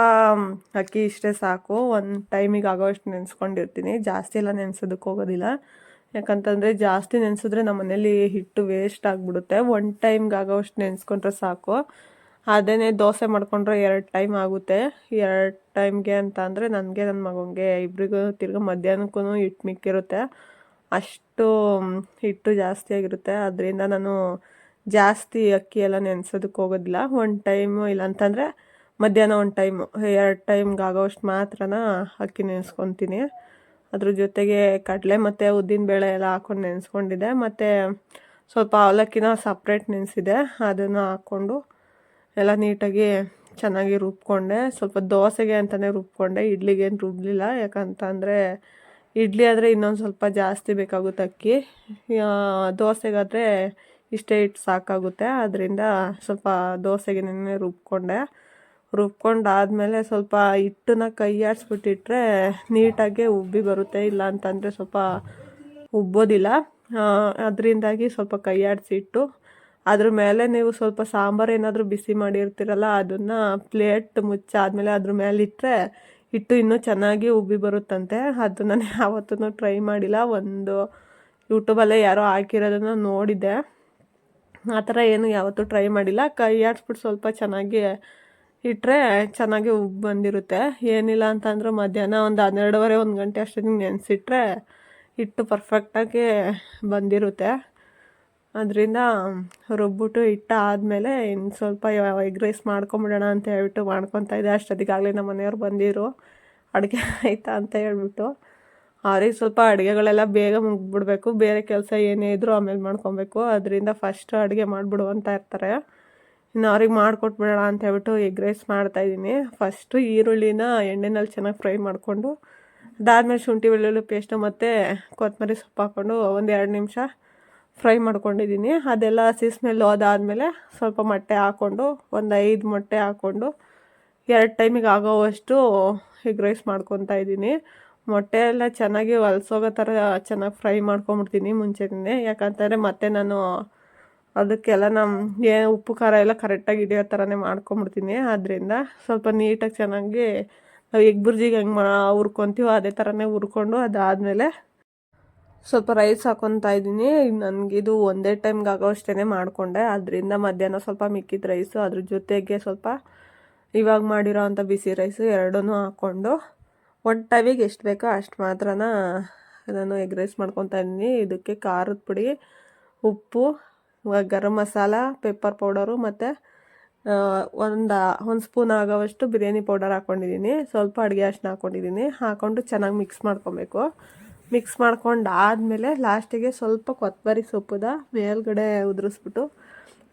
ಅಕ್ಕಿ ಇಷ್ಟೇ ಸಾಕು. ಒಂದು ಟೈಮಿಗೆ ಆಗೋಷ್ಟು ನೆನೆಸ್ಕೊಂಡಿರ್ತೀನಿ. ಜಾಸ್ತಿ ಎಲ್ಲ ನೆನೆಸೋದಕ್ಕೆ ಹೋಗೋದಿಲ್ಲ. ಯಾಕಂತಂದರೆ ಜಾಸ್ತಿ ನೆನೆಸಿದ್ರೆ ನಮ್ಮ ಮನೇಲಿ ಹಿಟ್ಟು ವೇಸ್ಟ್ ಆಗಿಬಿಡುತ್ತೆ. ಒಂದು ಟೈಮ್ಗೆ ಆಗೋಷ್ಟು ನೆನೆಸ್ಕೊಂಡ್ರೆ ಸಾಕು. ಅದೇ ದೋಸೆ ಮಾಡ್ಕೊಂಡ್ರೆ ಎರಡು ಟೈಮ್ ಆಗುತ್ತೆ. ಎರಡು ಟೈಮ್ಗೆ ಅಂತ ಅಂದರೆ ನನಗೆ ನನ್ನ ಮಗನಿಗೆ, ಇಬ್ರಿಗೂ ತಿರ್ಗಿ ಮಧ್ಯಾಹ್ನಕ್ಕೂ ಹಿಟ್ಟು ಮಿಕ್ಕಿರುತ್ತೆ. ಅಷ್ಟು ಹಿಟ್ಟು ಜಾಸ್ತಿ ಆಗಿರುತ್ತೆ. ಅದರಿಂದ ನಾನು ಜಾಸ್ತಿ ಅಕ್ಕಿ ಎಲ್ಲ ನೆನೆಸೋದಕ್ಕೆ ಹೋಗೋದಿಲ್ಲ. ಒಂದು ಟೈಮು ಇಲ್ಲ ಅಂತಂದರೆ ಮಧ್ಯಾಹ್ನ ಒಂದು ಟೈಮು ಎರಡು ಟೈಮ್ಗೆ ಆಗೋವಷ್ಟು ಮಾತ್ರನ ಅಕ್ಕಿ ನೆನೆಸ್ಕೊತೀನಿ. ಅದ್ರ ಜೊತೆಗೆ ಕಡಲೆ ಮತ್ತು ಉದ್ದಿನಬೇಳೆ ಎಲ್ಲ ಹಾಕೊಂಡು ನೆನೆಸ್ಕೊಂಡಿದ್ದೆ. ಮತ್ತು ಸ್ವಲ್ಪ ಅವಲಕ್ಕಿನ ಸಪ್ರೇಟ್ ನೆನೆಸಿದೆ. ಅದನ್ನು ಹಾಕ್ಕೊಂಡು ಎಲ್ಲ ನೀಟಾಗಿ ಚೆನ್ನಾಗಿ ರುಬ್ಕೊಂಡೆ. ಸ್ವಲ್ಪ ದೋಸೆಗೆ ಅಂತಲೇ ರುಬ್ಕೊಂಡೆ. ಇಡ್ಲಿಗೇನು ರುಬ್ಬಲಿಲ್ಲ ಯಾಕಂತಂದರೆ ಇಡ್ಲಿ ಆದರೆ ಇನ್ನೊಂದು ಸ್ವಲ್ಪ ಜಾಸ್ತಿ ಬೇಕಾಗುತ್ತೆ ಅಕ್ಕಿ. ದೋಸೆಗಾದರೆ ಇಷ್ಟೇ ಇಟ್ಟು ಸಾಕಾಗುತ್ತೆ. ಅದರಿಂದ ಸ್ವಲ್ಪ ದೋಸೆಗೆ ನೆನೆ ರುಬ್ಕೊಂಡೆ. ರುಬ್ಕೊಂಡಾದಮೇಲೆ ಸ್ವಲ್ಪ ಹಿಟ್ಟನ್ನ ಕೈ ಆಡಿಸ್ಬಿಟ್ಟಿಟ್ರೆ ನೀಟಾಗಿ ಉಬ್ಬಿ ಬರುತ್ತೆ. ಇಲ್ಲ ಅಂತಂದರೆ ಸ್ವಲ್ಪ ಉಬ್ಬೋದಿಲ್ಲ. ಅದರಿಂದಾಗಿ ಸ್ವಲ್ಪ ಕೈ ಆಡಿಸಿಟ್ಟು ಅದ್ರ ಮೇಲೆ ನೀವು ಸ್ವಲ್ಪ ಸಾಂಬಾರು ಏನಾದರೂ ಬಿಸಿ ಮಾಡಿರ್ತೀರಲ್ಲ, ಅದನ್ನು ಪ್ಲೇಟ್ ಮುಚ್ಚಾದ್ಮೇಲೆ ಅದ್ರ ಮೇಲೆ ಇಟ್ಟರೆ ಹಿಟ್ಟು ಇನ್ನೂ ಚೆನ್ನಾಗಿ ಉಬ್ಬಿ ಬರುತ್ತಂತೆ. ಅದು ನಾನು ಯಾವತ್ತೂ ಟ್ರೈ ಮಾಡಿಲ್ಲ. ಒಂದು ಯೂಟ್ಯೂಬಲ್ಲೇ ಯಾರೋ ಹಾಕಿರೋದನ್ನು ನೋಡಿದೆ ಆ ಥರ ಏನು ಯಾವತ್ತೂ ಟ್ರೈ ಮಾಡಿಲ್ಲ. ಕೈ ಆಡಿಸ್ಬಿಟ್ಟು ಸ್ವಲ್ಪ ಚೆನ್ನಾಗಿ ಇಟ್ಟರೆ ಚೆನ್ನಾಗಿ ಉಬ್ಬಿ ಬಂದಿರುತ್ತೆ. ಏನಿಲ್ಲ ಅಂತಂದ್ರೆ ಮಧ್ಯಾಹ್ನ ಒಂದು ಹನ್ನೆರಡುವರೆ, ಒಂದು ಗಂಟೆ ಅಷ್ಟೊತ್ತಿಗೆ ನೆನೆಸಿಟ್ರೆ ಹಿಟ್ಟು ಪರ್ಫೆಕ್ಟಾಗಿ ಬಂದಿರುತ್ತೆ. ಅದರಿಂದ ರುಬ್ಬಿಟ್ಟು ಹಿಟ್ಟು ಆದಮೇಲೆ ಇನ್ನು ಸ್ವಲ್ಪ ಎಗ್ ರೈಸ್ ಮಾಡ್ಕೊಂಬಿಡೋಣ ಅಂತ ಹೇಳ್ಬಿಟ್ಟು ಮಾಡ್ಕೊತಾ ಇದ್ದೆ. ಅಷ್ಟೊತ್ತಿಗಾಗಲೇ ನಮ್ಮ ಮನೆಯವ್ರು ಬಂದಿದ್ರು. ಅಡುಗೆ ಆಯ್ತಾ ಅಂತ ಹೇಳ್ಬಿಟ್ಟು. ಅವ್ರಿಗೆ ಸ್ವಲ್ಪ ಅಡುಗೆಗಳೆಲ್ಲ ಬೇಗ ಮುಗಿಬಿಡ್ಬೇಕು. ಬೇರೆ ಕೆಲಸ ಏನೇ ಇದ್ದರೂ ಆಮೇಲೆ ಮಾಡ್ಕೊಬೇಕು. ಅದರಿಂದ ಫಸ್ಟ್ ಅಡುಗೆ ಮಾಡಿಬಿಡು ಅಂತ ಇರ್ತಾರೆ. ಇನ್ನು ಅವ್ರಿಗೆ ಮಾಡಿಕೊಟ್ಬಿಡೋಣ ಅಂತ ಹೇಳ್ಬಿಟ್ಟು ಎಗ್ ರೈಸ್ ಮಾಡ್ತಾಯಿದ್ದೀನಿ ಫಸ್ಟು ಈರುಳ್ಳಿನ ಎಣ್ಣೆನಲ್ಲಿ ಚೆನ್ನಾಗಿ ಫ್ರೈ ಮಾಡಿಕೊಂಡು ಅದಾದಮೇಲೆ ಶುಂಠಿ, ಬೆಳ್ಳುಳ್ಳಿ ಪೇಸ್ಟು ಮತ್ತು ಕೊತ್ತಂಬರಿ ಸೊಪ್ಪು ಹಾಕ್ಕೊಂಡು ಒಂದು ಎರಡು ನಿಮಿಷ ಫ್ರೈ ಮಾಡ್ಕೊಂಡಿದ್ದೀನಿ. ಅದೆಲ್ಲ ಹಸಿ ಸ್ಮೆಲ್ ಅದಾದಮೇಲೆ ಸ್ವಲ್ಪ ಮೊಟ್ಟೆ ಹಾಕ್ಕೊಂಡು, ಒಂದು ಐದು ಮೊಟ್ಟೆ ಹಾಕ್ಕೊಂಡು, ಎರಡು ಟೈಮಿಗೆ ಆಗೋವಷ್ಟು ಎಗ್ ರೈಸ್ ಮಾಡ್ಕೊತಾ ಇದ್ದೀನಿ. ಮೊಟ್ಟೆ ಎಲ್ಲ ಚೆನ್ನಾಗಿ ಹೊಲ್ಸೋಗೋ ಥರ ಚೆನ್ನಾಗಿ ಫ್ರೈ ಮಾಡ್ಕೊಂಬಿಡ್ತೀನಿ ಮುಂಚೆನೇ ಯಾಕಂತಂದರೆ ಮತ್ತೆ ನಾನು ಅದಕ್ಕೆಲ್ಲ ನಮ್ಮ ಏನು ಉಪ್ಪು, ಖಾರ ಎಲ್ಲ ಕರೆಕ್ಟಾಗಿ ಹಿಡಿಯೋ ಥರನೇ ಮಾಡ್ಕೊಂಬಿಡ್ತೀನಿ. ಆದ್ದರಿಂದ ಸ್ವಲ್ಪ ನೀಟಾಗಿ ಚೆನ್ನಾಗಿ ನಾವು ಎಗ್ ಬುರ್ಜಿಗೆ ಹೆಂಗೆ ಮಾ ಹುರ್ಕೊತೀವೋ ಅದೇ ಥರನೇ ಹುರ್ಕೊಂಡು ಅದಾದಮೇಲೆ ಸ್ವಲ್ಪ ರೈಸ್ ಹಾಕೊತಾ ಇದ್ದೀನಿ. ನನಗಿದು ಒಂದೇ ಟೈಮ್ಗೆ ಆಗೋ ಅಷ್ಟೇ ಮಾಡಿಕೊಂಡೆ. ಅದರಿಂದ ಮಧ್ಯಾಹ್ನ ಸ್ವಲ್ಪ ಮಿಕ್ಕಿದ ರೈಸು ಅದ್ರ ಜೊತೆಗೆ ಸ್ವಲ್ಪ ಇವಾಗ ಮಾಡಿರೋ ಅಂಥ ಬಿಸಿ ರೈಸು ಎರಡೂ ಹಾಕ್ಕೊಂಡು ಟೈಮಿಗೆ ಎಷ್ಟು ಬೇಕೋ ಅಷ್ಟು ಮಾತ್ರ ನಾನು ಎಗ್ ರೈಸ್ ಮಾಡ್ಕೊತಾ ಇದ್ದೀನಿ. ಇದಕ್ಕೆ ಖಾರದ ಪುಡಿ, ಉಪ್ಪು ಗರಂ ಮಸಾಲ ಪೆಪ್ಪರ್ ಪೌಡರು ಮತ್ತು ಒಂದು ಒಂದು ಸ್ಪೂನ್ ಆಗೋವಷ್ಟು ಬಿರಿಯಾನಿ ಪೌಡರ್ ಹಾಕ್ಕೊಂಡಿದ್ದೀನಿ ಸ್ವಲ್ಪ ಅಡುಗೆ ಅಷ್ಟನ್ನ ಹಾಕ್ಕೊಂಡಿದ್ದೀನಿ ಹಾಕ್ಕೊಂಡು ಚೆನ್ನಾಗಿ ಮಿಕ್ಸ್ ಮಾಡ್ಕೊಬೇಕು. ಮಿಕ್ಸ್ ಮಾಡ್ಕೊಂಡು ಆದಮೇಲೆ ಲಾಸ್ಟಿಗೆ ಸ್ವಲ್ಪ ಕೊತ್ತಂಬರಿ ಸೊಪ್ಪುದ ಮೇಲ್ಗಡೆ ಉದುರಿಸ್ಬಿಟ್ಟು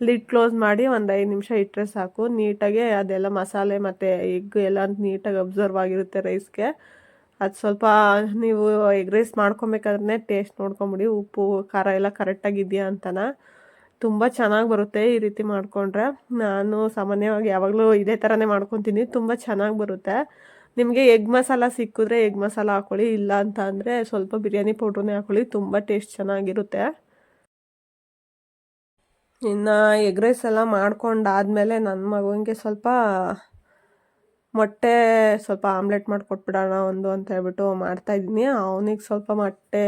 ಲಿಡ್ ಕ್ಲೋಸ್ ಮಾಡಿ ಒಂದು ಐದು ನಿಮಿಷ ಇಟ್ಟರೆ ಸಾಕು. ನೀಟಾಗಿ ಅದೆಲ್ಲ ಮಸಾಲೆ ಮತ್ತು ಎಗ್ ಎಲ್ಲ ನೀಟಾಗಿ ಅಬ್ಸರ್ವ್ ಆಗಿರುತ್ತೆ ರೈಸ್ಗೆ ಅದು ಸ್ವಲ್ಪ ನೀವು ಎಗ್ ರೈಸ್ ಮಾಡ್ಕೊಬೇಕಾದ್ರೆ ಟೇಸ್ಟ್ ನೋಡ್ಕೊಂಬಿಡಿ. ಉಪ್ಪು, ಖಾರ ಎಲ್ಲ ಕರೆಕ್ಟಾಗಿದೆಯಾ ಅಂತನ. ತುಂಬ ಚೆನ್ನಾಗಿ ಬರುತ್ತೆ ಈ ರೀತಿ ಮಾಡಿಕೊಂಡ್ರೆ. ನಾನು ಸಾಮಾನ್ಯವಾಗಿ ಯಾವಾಗಲೂ ಇದೇ ಥರನೇ ಮಾಡ್ಕೊತೀನಿ. ತುಂಬ ಚೆನ್ನಾಗಿ ಬರುತ್ತೆ. ನಿಮಗೆ ಎಗ್ ಮಸಾಲ ಸಿಕ್ಕಿದ್ರೆ ಎಗ್ ಮಸಾಲ ಹಾಕ್ಕೊಳ್ಳಿ ಇಲ್ಲ ಅಂತ ಅಂದರೆ ಸ್ವಲ್ಪ ಬಿರಿಯಾನಿ ಪೌಡ್ರನ್ನೇ ಹಾಕ್ಕೊಳ್ಳಿ ತುಂಬ ಟೇಸ್ಟ್ ಚೆನ್ನಾಗಿರುತ್ತೆ. ಇನ್ನು ಎಗ್ ರೈಸ್ ಎಲ್ಲ ಮಾಡ್ಕೊಂಡಾದಮೇಲೆ ನನ್ನ ಮಗುವಿಗೆ ಸ್ವಲ್ಪ ಮೊಟ್ಟೆ ಸ್ವಲ್ಪ ಆಮ್ಲೆಟ್ ಮಾಡಿಕೊಟ್ಬಿಡೋಣ ಒಂದು ಅಂತ ಹೇಳ್ಬಿಟ್ಟು ಮಾಡ್ತಾಯಿದ್ದೀನಿ ಅವನಿಗೆ ಸ್ವಲ್ಪ ಮೊಟ್ಟೆ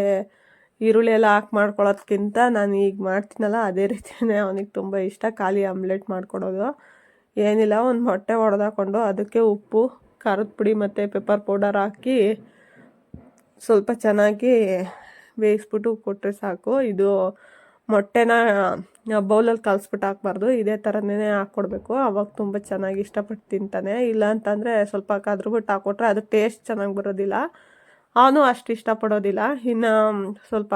ಈರುಳ್ಳಿ ಎಲ್ಲ ಹಾಕಿ ಮಾಡ್ಕೊಳ್ಳೋದ್ಕಿಂತ ನಾನು ಈಗ ಮಾಡ್ತೀನಲ್ಲ, ಅದೇ ರೀತಿಯೇ ಅವನಿಗೆ ತುಂಬ ಇಷ್ಟ ಖಾಲಿ ಆಮ್ಲೆಟ್ ಮಾಡಿಕೊಡೋದು. ಏನಿಲ್ಲ, ಒಂದು ಮೊಟ್ಟೆ ಹೊಡೆದಾಕೊಂಡು ಅದಕ್ಕೆ ಉಪ್ಪು ಖಾರದ ಪುಡಿ ಮತ್ತು ಪೆಪ್ಪರ್ ಪೌಡರ್ ಹಾಕಿ ಸ್ವಲ್ಪ ಚೆನ್ನಾಗಿ ಬೇಯಿಸ್ಬಿಟ್ಟು ಕೊಟ್ಟರೆ ಸಾಕು. ಇದು ಮೊಟ್ಟೆನ ಬೌಲಲ್ಲಿ ಕಲಿಸ್ಬಿಟ್ಟು ಹಾಕ್ಬಾರ್ದು. ಇದೇ ಥರನೇ ಹಾಕ್ಕೊಡ್ಬೇಕು ಅವಾಗ ತುಂಬ ಚೆನ್ನಾಗಿ ಇಷ್ಟಪಟ್ಟು ತಿಂತಾನೆ. ಇಲ್ಲ ಅಂತಂದರೆ ಸ್ವಲ್ಪ ಕದ್ರುಬಿಟ್ಟು ಹಾಕ್ಕೊಟ್ರೆ ಅದು ಟೇಸ್ಟ್ ಚೆನ್ನಾಗಿ ಬರೋದಿಲ್ಲ. ಅವನು ಅಷ್ಟು ಇಷ್ಟಪಡೋದಿಲ್ಲ. ಇನ್ನು ಸ್ವಲ್ಪ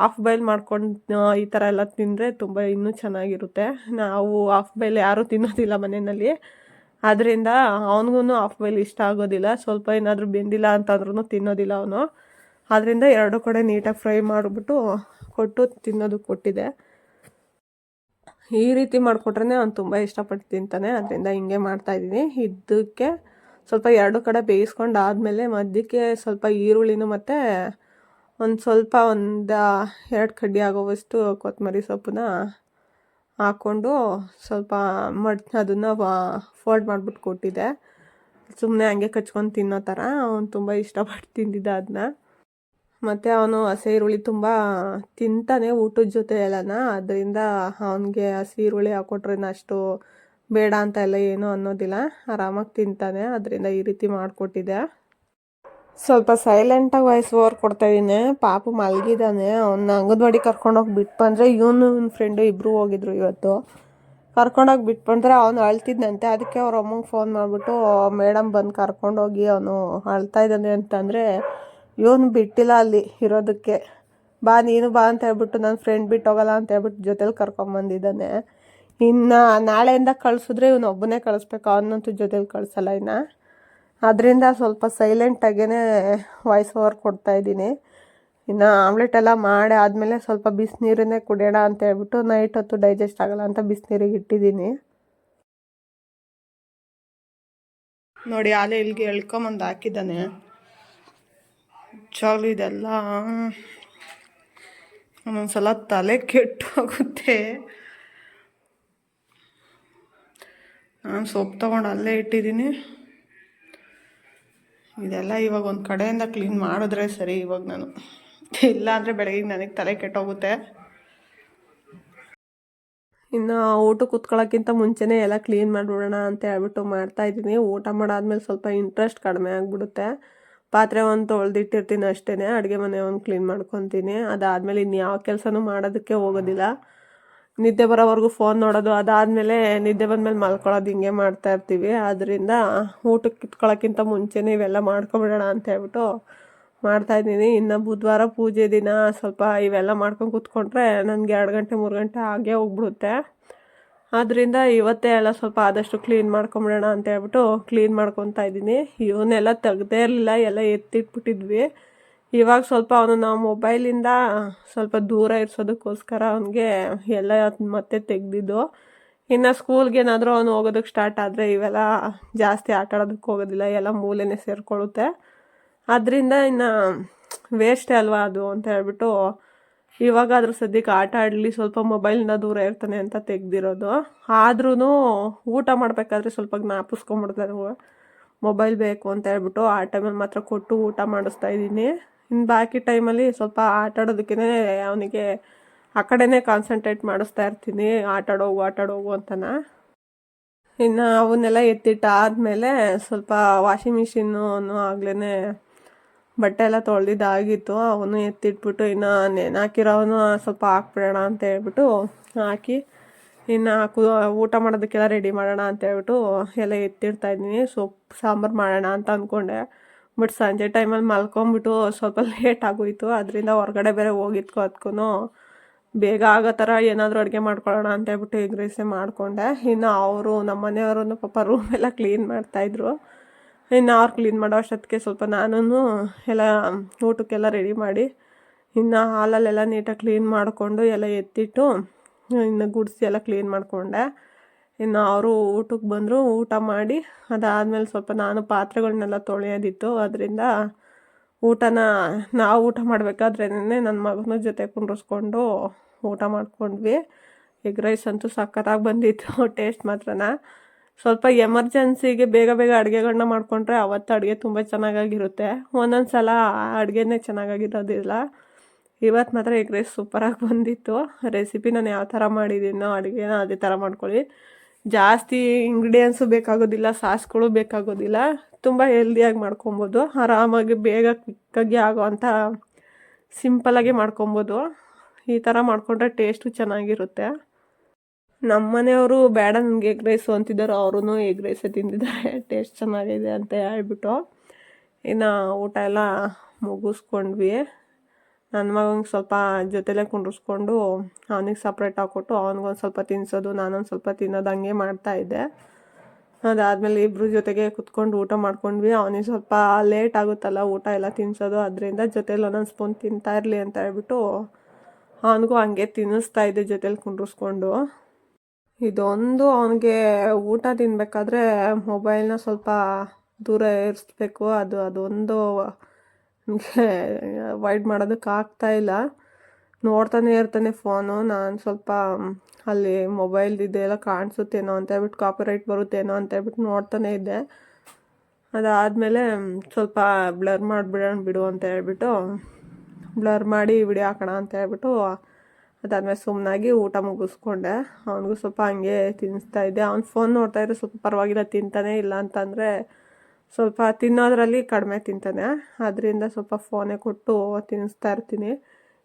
ಹಾಫ್ ಬೈಲ್ ಮಾಡ್ಕೊಂಡು ಈ ಥರ ಎಲ್ಲ ತಿಂದರೆ ತುಂಬ ಇನ್ನೂ ಚೆನ್ನಾಗಿರುತ್ತೆ. ನಾವು ಹಾಫ್ ಬೈಲ್ ಯಾರೂ ತಿನ್ನೋದಿಲ್ಲ ಮನೆಯಲ್ಲಿ. ಆದ್ದರಿಂದ ಅವನಿಗೂ ಆಫ್ ಬಾಯ್ಲ್ ಇಷ್ಟ ಆಗೋದಿಲ್ಲ. ಸ್ವಲ್ಪ ಏನಾದರೂ ಬೆಂದಿಲ್ಲ ಅಂತಂದ್ರೂ ತಿನ್ನೋದಿಲ್ಲ ಅವನು. ಆದ್ದರಿಂದ ಎರಡು ಕಡೆ ನೀಟಾಗಿ ಫ್ರೈ ಮಾಡಿಬಿಟ್ಟು ಕೊಟ್ಟು ತಿನ್ನೋದು ಕೊಟ್ಟಿದೆ. ಈ ರೀತಿ ಮಾಡಿಕೊಟ್ರೆ ಅವ್ನು ತುಂಬ ಇಷ್ಟಪಟ್ಟು ತಿಂತಾನೆ. ಅದರಿಂದ ಹಿಂಗೆ ಮಾಡ್ತಾಯಿದ್ದೀನಿ ಇದಕ್ಕೆ ಸ್ವಲ್ಪ ಎರಡು ಕಡೆ ಬೇಯಿಸ್ಕೊಂಡು ಆದಮೇಲೆ ಮಧ್ಯಕ್ಕೆ ಸ್ವಲ್ಪ ಈರುಳ್ಳಿನೂ ಮತ್ತು ಒಂದು ಸ್ವಲ್ಪ ಒಂದು ಎರಡು ಕಡ್ಡಿ ಆಗೋವಷ್ಟು ಕೊತ್ತಂಬರಿ ಸೊಪ್ಪನ್ನ ಹಾಕ್ಕೊಂಡು ಸ್ವಲ್ಪ ಮಡ್, ಅದನ್ನು ಫೋಲ್ಡ್ ಮಾಡಿಬಿಟ್ಟು ಕೊಟ್ಟಿದ್ದೆ. ಸುಮ್ಮನೆ ಹಂಗೆ ಕಚ್ಕೊಂಡು ತಿನ್ನೋ ಥರ ಅವ್ನು ತುಂಬ ಇಷ್ಟಪಟ್ಟು ತಿಂದಿದ್ದ ಅದನ್ನ ಮತ್ತು ಅವನು ಹಸಿ ಈರುಳ್ಳಿ ತುಂಬ ತಿಂತಾನೆ ಊಟದ ಜೊತೆ ಎಲ್ಲನ. ಅದರಿಂದ ಅವನಿಗೆ ಹಸಿ ಈರುಳ್ಳಿ ಹಾಕ್ಕೊಟ್ರೆ ಅಷ್ಟು ಬೇಡ ಅಂತ ಎಲ್ಲ ಏನೂ ಅನ್ನೋದಿಲ್ಲ. ಆರಾಮಾಗಿ ತಿಂತಾನೆ. ಅದರಿಂದ ಈ ರೀತಿ ಮಾಡಿಕೊಟ್ಟಿದ್ದೆ. ಸ್ವಲ್ಪ ಸೈಲೆಂಟಾಗಿ ವಾಯ್ಸ್ ಓವರ್ ಕೊಡ್ತಾಯಿದ್ದೀನಿ ಪಾಪು ಮಲಗಿದ್ದಾನೆ ಅವನ್ನ ಅಂಗನವಾಡಿ ಕರ್ಕೊಂಡೋಗಿ ಬಿಟ್ಟು ಬಂದರೆ ಇವನು ಇವನ ಫ್ರೆಂಡು ಇಬ್ಬರು ಹೋಗಿದ್ರು ಇವತ್ತು. ಕರ್ಕೊಂಡೋಗಿ ಬಿಟ್ಟು ಬಂದರೆ ಅವನು ಅಳ್ತಿದ್ದಂತೆ ಅದಕ್ಕೆ ಅವ್ರ ಅಮ್ಮಂಗೆ ಫೋನ್ ಮಾಡಿಬಿಟ್ಟು ಮೇಡಮ್ ಬಂದು ಕರ್ಕೊಂಡೋಗಿ ಅವನು ಅಳ್ತಾ ಇದ್ದಾನೆ ಅಂತಂದರೆ, ಇವನು ಬಿಟ್ಟಿಲ್ಲ ಅಲ್ಲಿ ಇರೋದಕ್ಕೆ. ಬಾ, ನೀನು ಬಾ ಅಂತ ಹೇಳ್ಬಿಟ್ಟು ನನ್ನ ಫ್ರೆಂಡ್ ಬಿಟ್ಟು ಹೋಗಲ್ಲ ಅಂತ ಹೇಳ್ಬಿಟ್ಟು ಜೊತೇಲಿ ಕರ್ಕೊಂಬಂದಿದ್ದಾನೆ ಇನ್ನು ನಾಳೆಯಿಂದ ಕಳಿಸಿದ್ರೆ ಇವನು ಒಬ್ಬನೇ ಕಳಿಸ್ಬೇಕು. ಅವನಂತೂ ಜೊತೇಲಿ ಕಳಿಸಲ್ಲ ಇನ್ನು. ಅದರಿಂದ ಸ್ವಲ್ಪ ಸೈಲೆಂಟಾಗೇ ವಾಯ್ಸ್ ಓವರ್ ಕೊಡ್ತಾ ಇದ್ದೀನಿ. ಇನ್ನು ಆಮ್ಲೆಟ್ ಎಲ್ಲ ಮಾಡಿ ಆದಮೇಲೆ ಸ್ವಲ್ಪ ಬಿಸಿನೀರನ್ನೇ ಕುಡಿಯೋಣ ಅಂತ ಹೇಳ್ಬಿಟ್ಟು ನೈಟ್ ಹೊತ್ತು ಡೈಜೆಸ್ಟ್ ಆಗಲ್ಲ ಅಂತ ಬಿಸಿನೀರಿಗೆ ಇಟ್ಟಿದ್ದೀನಿ. ನೋಡಿ, ಆಲೆ ಇಲ್ಲಿಗೆ ಎಳ್ಕೊಂಬಂದು ಹಾಕಿದ್ದಾನೆ. ನಿಜವಾಗ್ಲೂ ಇದೆಲ್ಲ. ಒಂದೊಂದ್ಸಲ ತಲೆ ಕೆಟ್ಟು ಹೋಗುತ್ತೆ. ನಾನು ಸೊಪ್ಪು ತೊಗೊಂಡು ಅಲ್ಲೇ ಇಟ್ಟಿದ್ದೀನಿ. ಇದೆಲ್ಲ ಇವಾಗ ಒಂದು ಕಡೆಯಿಂದ ಕ್ಲೀನ್ ಮಾಡಿದ್ರೆ ಸರಿ ಇವಾಗ ನಾನು. ಇಲ್ಲ ಅಂದರೆ ಬೆಳಗ್ಗೆ ನನಗೆ ತಲೆ ಕೆಟ್ಟೋಗುತ್ತೆ. ಇನ್ನು ಊಟ ಕೂತ್ಕೊಳ್ಳೋಕ್ಕಿಂತ ಮುಂಚೆನೇ ಎಲ್ಲ ಕ್ಲೀನ್ ಮಾಡಿಬಿಡೋಣ ಅಂತ ಹೇಳ್ಬಿಟ್ಟು ಮಾಡ್ತಾ ಇದ್ದೀನಿ. ಊಟ ಮಾಡಾದ್ಮೇಲೆ ಸ್ವಲ್ಪ ಇಂಟ್ರೆಸ್ಟ್ ಕಡಿಮೆ ಆಗಿಬಿಡುತ್ತೆ. ಪಾತ್ರೆ ಒಂದು ತೊಳೆದಿಟ್ಟಿರ್ತೀನಿ ಅಷ್ಟೇ ಅಡುಗೆ ಮನೆ ಒಂದು ಕ್ಲೀನ್ ಮಾಡ್ಕೊತೀನಿ. ಅದಾದಮೇಲೆ ಇನ್ಯಾವ ಯಾವ ಕೆಲಸನೂ ಮಾಡೋದಕ್ಕೆ ಹೋಗೋದಿಲ್ಲ. ನಿದ್ದೆ ಬರೋವರೆಗೂ ಫೋನ್ ನೋಡೋದು, ಅದಾದಮೇಲೆ ನಿದ್ದೆ ಬಂದಮೇಲೆ ಮಲ್ಕೊಳ್ಳೋದು ಹಿಂಗೆ ಮಾಡ್ತಾ ಇರ್ತೀವಿ. ಆದ್ದರಿಂದ ಊಟಕ್ಕೆ ಕಿತ್ಕೊಳ್ಳೋಕ್ಕಿಂತ ಮುಂಚೆನೇ ಇವೆಲ್ಲ ಮಾಡ್ಕೊಂಬಿಡೋಣ ಅಂತ ಹೇಳ್ಬಿಟ್ಟು ಮಾಡ್ತಾ ಇದ್ದೀನಿ. ಇನ್ನು ಬುಧವಾರ ಪೂಜೆ ದಿನ, ಸ್ವಲ್ಪ ಇವೆಲ್ಲ ಮಾಡ್ಕೊಂಡು ಕೂತ್ಕೊಂಡ್ರೆ ನನಗೆ ಎರಡು ಗಂಟೆ, ಮೂರು ಗಂಟೆ ಆಗೇ ಹೋಗ್ಬಿಡುತ್ತೆ. ಆದ್ದರಿಂದ ಇವತ್ತೇ ಎಲ್ಲ ಸ್ವಲ್ಪ ಆದಷ್ಟು ಕ್ಲೀನ್ ಮಾಡ್ಕೊಂಬಿಡೋಣ ಅಂತ ಹೇಳ್ಬಿಟ್ಟು ಕ್ಲೀನ್ ಮಾಡ್ಕೊತಾ ಇದ್ದೀನಿ. ಇವನ್ನೆಲ್ಲ ತೆಗ್ದೇ ಇರಲಿಲ್ಲ, ಎಲ್ಲ ಎತ್ತಿಟ್ಬಿಟ್ಟಿದ್ವಿ. ಇವಾಗ ಸ್ವಲ್ಪ ಅವನು ನಾವು ಮೊಬೈಲಿಂದ ಸ್ವಲ್ಪ ದೂರ ಇರಿಸೋದಕ್ಕೋಸ್ಕರ ಅವನಿಗೆ ಎಲ್ಲ ಮತ್ತೆ ತೆಗೆದಿದ್ದು. ಇನ್ನು ಸ್ಕೂಲ್ಗೆ ಏನಾದರೂ ಅವನು ಹೋಗೋದಕ್ಕೆ ಸ್ಟಾರ್ಟ್ ಆದರೆ ಇವೆಲ್ಲ ಜಾಸ್ತಿ ಆಟ ಆಡೋದಕ್ಕೆ ಹೋಗೋದಿಲ್ಲ, ಎಲ್ಲ ಮೂಲೆನೇ ಸೇರಿಕೊಳ್ಳುತ್ತೆ ಅದರಿಂದ ಇನ್ನು ವೇಸ್ಟೇ ಅಲ್ವಾ ಅದು ಅಂತ ಹೇಳ್ಬಿಟ್ಟು ಇವಾಗ ಅದ್ರ ಸದ್ಯಕ್ಕೆ ಆಟ ಆಡಲಿ, ಸ್ವಲ್ಪ ಮೊಬೈಲಿಂದ ದೂರ ಇರ್ತಾನೆ ಅಂತ ತೆಗ್ದಿರೋದು. ಆದ್ರೂ ಊಟ ಮಾಡಬೇಕಾದ್ರೆ ಸ್ವಲ್ಪ ಜ್ಞಾಪಿಸ್ಕೊಂಬಿಡ್ತಾರೆ, ಮೊಬೈಲ್ ಬೇಕು ಅಂತ ಹೇಳ್ಬಿಟ್ಟು ಆ ಟೈಮಲ್ಲಿ ಮಾತ್ರ ಕೊಟ್ಟು ಊಟ ಮಾಡಿಸ್ತಾ ಇದ್ದೀನಿ. ಇನ್ನು ಬಾಕಿ ಟೈಮಲ್ಲಿ ಸ್ವಲ್ಪ ಆಟ ಆಡೋದಕ್ಕೇ ಅವನಿಗೆ ಆ ಕಡೆನೇ ಕಾನ್ಸಂಟ್ರೇಟ್ ಮಾಡಿಸ್ತಾ ಇರ್ತೀನಿ. ಆಟಾಡೋಗು ಆಟಾಡೋಗು ಅಂತನ. ಇನ್ನು ಅವನ್ನೆಲ್ಲ ಎತ್ತಿಟ್ಟಾದಮೇಲೆ ಸ್ವಲ್ಪ ವಾಷಿಂಗ್ ಮಿಷಿನ್ನು ಆಗ್ಲೇ ಬಟ್ಟೆ ಎಲ್ಲ ತೊಳೆದಿದ್ದಾಗಿತ್ತು. ಅವನು ಎತ್ತಿಟ್ಬಿಟ್ಟು ಇನ್ನು ನೆನಾಕಿರೋನು ಸ್ವಲ್ಪ ಹಾಕ್ಬಿಡೋಣ ಅಂತ ಹೇಳ್ಬಿಟ್ಟು ಹಾಕಿ ಇನ್ನು ಹಾಕು ಊಟ ಮಾಡೋದಕ್ಕೆಲ್ಲ ರೆಡಿ ಮಾಡೋಣ ಅಂತ ಹೇಳ್ಬಿಟ್ಟು ಎಲ್ಲ ಎತ್ತಿಡ್ತಾ ಇದ್ದೀನಿ. ಸೊಪ್ಪು, ಸಾಂಬಾರು ಮಾಡೋಣ ಅಂತ ಅಂದ್ಕೊಂಡೆ. ಬಟ್ ಸಂಜೆ ಟೈಮಲ್ಲಿ ಮಲ್ಕೊಂಬಿಟ್ಟು ಸ್ವಲ್ಪ ಲೇಟ್ ಆಗೋಯ್ತು. ಅದರಿಂದ ಹೊರಗಡೆ ಬೇರೆ ಹೋಗಿದ್ಕೋ ಅದಕ್ಕೂ ಬೇಗ ಆಗೋ ಥರ ಏನಾದರೂ ಅಡುಗೆ ಮಾಡ್ಕೊಳ್ಳೋಣ ಅಂತ ಹೇಳ್ಬಿಟ್ಟು ಎಗ್ ರೈಸೇ ಮಾಡಿಕೊಂಡೆ. ಇನ್ನು ಅವರು ನಮ್ಮ ಮನೆಯವರು ಪಾಪ ರೂಮ್ ಎಲ್ಲ ಕ್ಲೀನ್ ಮಾಡ್ತಾಯಿದ್ರು ಇನ್ನು ಅವ್ರು ಕ್ಲೀನ್ ಮಾಡೋ ಅಷ್ಟೊತ್ತಿಗೆ ಸ್ವಲ್ಪ ನಾನು ಎಲ್ಲ, ಊಟಕ್ಕೆಲ್ಲ ರೆಡಿ ಮಾಡಿ ಇನ್ನು ಹಾಲಲ್ಲೆಲ್ಲ ನೀಟಾಗಿ ಕ್ಲೀನ್ ಮಾಡಿಕೊಂಡು ಎಲ್ಲ ಎತ್ತಿಟ್ಟು ಇನ್ನು ಗುಡಿಸಿ ಎಲ್ಲ ಕ್ಲೀನ್ ಮಾಡಿಕೊಂಡೆ. ಇನ್ನು ಅವರು ಊಟಕ್ಕೆ ಬಂದರು, ಊಟ ಮಾಡಿ, ಅದಾದಮೇಲೆ ಸ್ವಲ್ಪ ನಾನು ಪಾತ್ರೆಗಳನ್ನೆಲ್ಲ ತೊಳೆಯೋದಿತ್ತು. ಅದರಿಂದ ಊಟನ, ನಾವು ಊಟ ಮಾಡಬೇಕಾದ್ರೇನೆ ನನ್ನ ಮಗನ ಜೊತೆ ಕುಂಡ್ರಿಸ್ಕೊಂಡು ಊಟ ಮಾಡ್ಕೊಂಡ್ವಿ. ಎಗ್ ರೈಸ್ ಅಂತೂ ಸಖತ್ತಾಗಿ ಬಂದಿತ್ತು, ಟೇಸ್ಟ್ ಮಾತ್ರನ. ಸ್ವಲ್ಪ ಎಮರ್ಜೆನ್ಸಿಗೆ ಬೇಗ ಬೇಗ ಅಡುಗೆಗಳನ್ನ ಮಾಡಿಕೊಂಡ್ರೆ ಅವತ್ತು ಅಡುಗೆ ತುಂಬ ಚೆನ್ನಾಗಾಗಿರುತ್ತೆ. ಒಂದೊಂದು ಸಲ ಅಡುಗೆನೇ ಚೆನ್ನಾಗಾಗಿರೋದಿಲ್ಲ. ಇವತ್ತು ಮಾತ್ರ ಎಗ್ ರೈಸ್ ಸೂಪರಾಗಿ ಬಂದಿತ್ತು. ರೆಸಿಪಿ ನಾನು ಯಾವ ಥರ ಮಾಡಿದ್ದೀನೋ ಅಡುಗೆನ ಅದೇ ಥರ ಮಾಡ್ಕೊಳ್ಳಿ. ಜಾಸ್ತಿ ಇಂಗ್ರೀಡಿಯೆಂಟ್ಸು ಬೇಕಾಗೋದಿಲ್ಲ, ಸಾಸ್ಗಳು ಬೇಕಾಗೋದಿಲ್ಲ, ತುಂಬ ಹೆಲ್ದಿಯಾಗಿ ಮಾಡ್ಕೊಬೋದು. ಆರಾಮಾಗಿ ಬೇಗ ಕ್ವಿಕ್ಕಾಗಿ ಆಗೋವಂಥ ಸಿಂಪಲಾಗಿ ಮಾಡ್ಕೊಬೋದು. ಈ ಥರ ಮಾಡಿಕೊಂಡ್ರೆ ಟೇಸ್ಟು ಚೆನ್ನಾಗಿರುತ್ತೆ. ನಮ್ಮ ಮನೆಯವರು ಬೇಡ ನನಗೆ ಎಗ್ ರೈಸು ಅಂತಿದ್ದಾರೆ ಅವರು ಎಗ್ ರೈಸೇ ತಿಂದಿದ್ದಾರೆ. ಟೇಸ್ಟ್ ಚೆನ್ನಾಗಿದೆ ಅಂತ ಹೇಳ್ಬಿಟ್ಟು ಇನ್ನು ಊಟ ಎಲ್ಲ ಮುಗಿಸ್ಕೊಂಡ್ವಿ. ನನ್ನ ಮಗನಿಗೆ ಸ್ವಲ್ಪ ಜೊತೆಲೇ ಕುಂಡ್ರಿಸ್ಕೊಂಡು ಅವನಿಗೆ ಸಪ್ರೇಟ್ ಹಾಕ್ಕೊಟ್ಟು ಅವ್ನಿಗೊಂದು ಸ್ವಲ್ಪ ತಿನ್ನಿಸೋದು ನಾನೊಂದು ಸ್ವಲ್ಪ ತಿನ್ನೋದು ಹಂಗೆ ಮಾಡ್ತಾಯಿದ್ದೆ ಅದಾದಮೇಲೆ ಇಬ್ಬರು ಜೊತೆಗೆ ಕುತ್ಕೊಂಡು ಊಟ ಮಾಡ್ಕೊಂಡ್ವಿ. ಅವನಿಗೆ ಸ್ವಲ್ಪ ಲೇಟ್ ಆಗುತ್ತಲ್ಲ ಊಟ ಎಲ್ಲ ತಿನ್ನಿಸೋದು ಅದರಿಂದ ಜೊತೇಲಿ ಒಂದೊಂದು ಸ್ಪೂನ್ ತಿಂತಾ ಇರಲಿ ಅಂತ ಹೇಳ್ಬಿಟ್ಟು ಅವನಿಗೂ ಹಂಗೆ ತಿನ್ನಿಸ್ತಾ ಇದ್ದೆ ಜೊತೇಲಿ ಕುಂಡ್ರಿಸ್ಕೊಂಡು. ಇದೊಂದು ಅವನಿಗೆ ಊಟ ತಿನ್ನಬೇಕಾದ್ರೆ ಮೊಬೈಲ್ನ ಸ್ವಲ್ಪ ದೂರ ಇರಿಸ್ಬೇಕು ಅದು ಅದೊಂದು ನನಗೆ ಅವಾಯ್ಡ್ ಮಾಡೋದಕ್ಕೆ ಇಲ್ಲ. ನೋಡ್ತಾನೆ ಇರ್ತಾನೆ ಫೋನು. ನಾನು ಸ್ವಲ್ಪ ಅಲ್ಲಿ ಮೊಬೈಲ್ ಇದೆಲ್ಲ ಕಾಣಿಸುತ್ತೇನೋ ಅಂತ ಹೇಳ್ಬಿಟ್ಟು ಕಾಪಿರೈಟ್ ಬರುತ್ತೇನೋ ಅಂತ ಹೇಳ್ಬಿಟ್ಟು ನೋಡ್ತಾನೆ ಇದ್ದೆ. ಅದಾದಮೇಲೆ ಸ್ವಲ್ಪ ಬ್ಲರ್ ಮಾಡಿಬಿಡೋಣ ಬಿಡು ಅಂತ ಹೇಳ್ಬಿಟ್ಟು ಬ್ಲರ್ ಮಾಡಿ ವಿಡಿಯೋ ಹಾಕೋಣ ಅಂತ ಹೇಳ್ಬಿಟ್ಟು, ಅದಾದಮೇಲೆ ಸುಮ್ಮನಾಗಿ ಊಟ ಮುಗಿಸ್ಕೊಂಡೆ. ಅವನಿಗೂ ಸ್ವಲ್ಪ ಹಂಗೆ ತಿನ್ನಿಸ್ತಾ ಇದ್ದೆ. ಅವ್ನು ಫೋನ್ ನೋಡ್ತಾ ಇದ್ರೆ ಸ್ವಲ್ಪ ಪರವಾಗಿಲ್ಲ, ತಿಂತಾನೆ ಇಲ್ಲ ಅಂತಂದರೆ ಸ್ವಲ್ಪ ತಿನ್ನೋದ್ರಲ್ಲಿ ಕಡಿಮೆ ತಿಂತಾನೆ ಅದರಿಂದ ಸ್ವಲ್ಪ ಫೋನೇ ಕೊಟ್ಟು ತಿನ್ನಿಸ್ತಾ ಇರ್ತೀನಿ.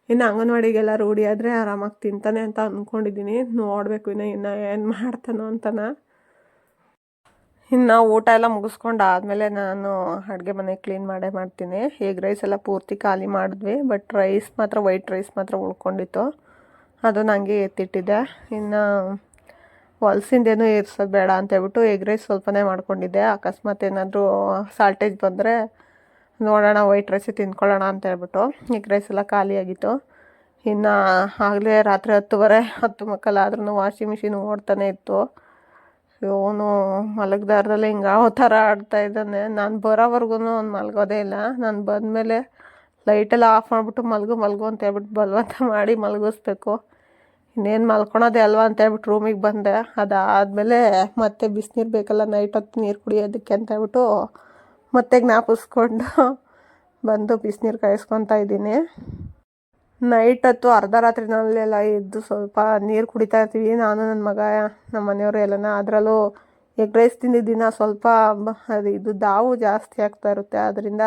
ಇನ್ನು ಅಂಗನವಾಡಿಗೆಲ್ಲ ರೂಢಿ ಆದರೆ ಆರಾಮಾಗಿ ತಿಂತಾನೆ ಅಂತ ಅಂದ್ಕೊಂಡಿದ್ದೀನಿ ನೋಡಬೇಕು ಇನ್ನು ಇನ್ನು ಏನು ಮಾಡ್ತಾನೋ ಅಂತನ. ಇನ್ನು ಊಟ ಎಲ್ಲ ಮುಗಿಸ್ಕೊಂಡು ಆದಮೇಲೆ ನಾನು ಅಡುಗೆ ಮನೆ ಕ್ಲೀನ್ ಮಾಡೇ ಮಾಡ್ತೀನಿ. ಎಗ್ ರೈಸ್ ಎಲ್ಲ ಪೂರ್ತಿ ಖಾಲಿ ಮಾಡಿದ್ವಿ ಬಟ್ ರೈಸ್ ಮಾತ್ರ ವೈಟ್ ರೈಸ್ ಮಾತ್ರ ಉಳ್ಕೊಂಡಿತ್ತು. ಅದು ನನಗೆ ಎತ್ತಿಟ್ಟಿದ್ದೆ ಇನ್ನು ಹೊಲ್ಸಿಂದೇನು ಏರ್ಸೋದು ಬೇಡ ಅಂತ ಹೇಳ್ಬಿಟ್ಟು ಎಗ್ ರೈಸ್ ಸ್ವಲ್ಪನೇ ಮಾಡ್ಕೊಂಡಿದ್ದೆ. ಅಕಸ್ಮಾತ್ ಏನಾದರೂ ಸಾಲ್ಟೇಜ್ ಬಂದರೆ ನೋಡೋಣ ವೈಟ್ ರೈಸೇ ತಿಂದ್ಕೊಳ್ಳೋಣ ಅಂತ ಹೇಳ್ಬಿಟ್ಟು ಎಗ್ ರೈಸ್ ಎಲ್ಲ ಖಾಲಿಯಾಗಿತ್ತು ಇನ್ನು ಆಗಲೇ ರಾತ್ರಿ ಹತ್ತುವರೆ, ಹತ್ತು ಮಕ್ಕಳಾದ್ರೂ ವಾಷಿಂಗ್ ಮಿಷಿನ್ ಓಡ್ತಾನೆ ಇತ್ತು. ಇವನು ಮಲಗ್ದಾರ್ದಲ್ಲಿ ಹಿಂಗೆ ಯಾವ ಥರ ಆಡ್ತಾ ಇದ್ದಾನೆ. ನಾನು ಬರೋವರೆಗೂ ಅವ್ನು ಮಲಗೋದೇ ಇಲ್ಲ. ನಾನು ಬಂದಮೇಲೆ ಲೈಟೆಲ್ಲ ಆಫ್ ಮಾಡಿಬಿಟ್ಟು ಮಲಗು ಮಲಗು ಅಂತ ಹೇಳ್ಬಿಟ್ಟು ಬಲವಂತ ಮಾಡಿ ಮಲಗಿಸ್ಬೇಕು. ಇನ್ನೇನು ಮಲ್ಕೊಳೋದೇ ಅಲ್ವಾ ಅಂತ ಹೇಳ್ಬಿಟ್ಟು ರೂಮಿಗೆ ಬಂದೆ. ಅದಾದಮೇಲೆ ಮತ್ತೆ ಬಿಸಿನೀರು ಬೇಕಲ್ಲ ನೈಟ್ ಹೊತ್ತು ನೀರು ಕುಡಿಯೋದಕ್ಕೆ ಅಂತ ಹೇಳ್ಬಿಟ್ಟು ಮತ್ತೆ ಜ್ಞಾಪಿಸ್ಕೊಂಡು ಬಂದು ಬಿಸಿನೀರು ಕಾಯಿಸ್ಕೊತಾ ಇದ್ದೀನಿ. ನೈಟ್ ಹೊತ್ತು ಅರ್ಧ ರಾತ್ರಿನಲ್ಲೆಲ್ಲ ಇದ್ದು ಸ್ವಲ್ಪ ನೀರು ಕುಡಿತಾ ಇರ್ತೀವಿ. ನಾನು ನನ್ನ ಮಗ ನಮ್ಮ ಮನೆಯವರು ಎಲ್ಲನ ಅದರಲ್ಲೂ ಎಗ್ ರೈಸ್ ತಿಂದಿದ್ದಿನ ಸ್ವಲ್ಪ ಅದು ಇದು ದಾವು ಜಾಸ್ತಿ ಆಗ್ತಾ ಇರುತ್ತೆ. ಅದರಿಂದ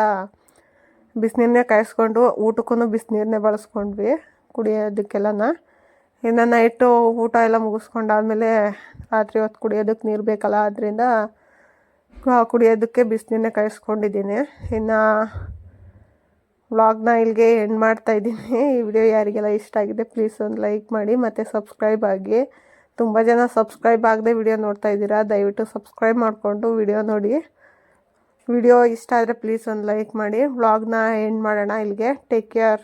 ಬಿಸಿನೀರನ್ನೇ ಕಾಯಿಸ್ಕೊಂಡು ಊಟಕ್ಕೂ ಬಿಸಿನೀರನ್ನೇ ಬಳಸ್ಕೊಂಡ್ವಿ ಕುಡಿಯೋದಕ್ಕೆಲ್ಲನ. ಇನ್ನು ನೈಟು ಊಟ ಎಲ್ಲ ಮುಗಿಸ್ಕೊಂಡಾದ್ಮೇಲೆ ರಾತ್ರಿ ಹೊತ್ತು ಕುಡಿಯೋದಕ್ಕೆ ನೀರು ಬೇಕಲ್ಲ ಆದ್ದರಿಂದ ಕುಡಿಯೋದಕ್ಕೆ ಬಿಸಿನೀರನ್ನೇ ಕಾಯಿಸ್ಕೊಂಡಿದ್ದೀನಿ. ಇನ್ನು ವ್ಲಾಗ್ನ ಇಲ್ಲಿಗೆ ಎಂಡ್ ಮಾಡ್ತಾ ಇದ್ದೀನಿ. ಈ ವಿಡಿಯೋ ಯಾರಿಗೆಲ್ಲ ಇಷ್ಟ ಆಗಿದೆ ಪ್ಲೀಸ್ ಒಂದು ಲೈಕ್ ಮಾಡಿ, ಮತ್ತು ಸಬ್ಸ್ಕ್ರೈಬ್ ಆಗಿ. ತುಂಬ ಜನ ಸಬ್ಸ್ಕ್ರೈಬ್ ಆಗದೆ ವಿಡಿಯೋ ನೋಡ್ತಾ ಇದ್ದೀರಾ, ದಯವಿಟ್ಟು ಸಬ್ಸ್ಕ್ರೈಬ್ ಮಾಡಿಕೊಂಡು ವಿಡಿಯೋ ನೋಡಿ. ವಿಡಿಯೋ ಇಷ್ಟ ಆದರೆ ಪ್ಲೀಸ್ ಒಂದು ಲೈಕ್ ಮಾಡಿ. ವ್ಲಾಗ್ನ ಎಂಡ್ ಮಾಡೋಣ ಇಲ್ಲಿಗೆ. Take care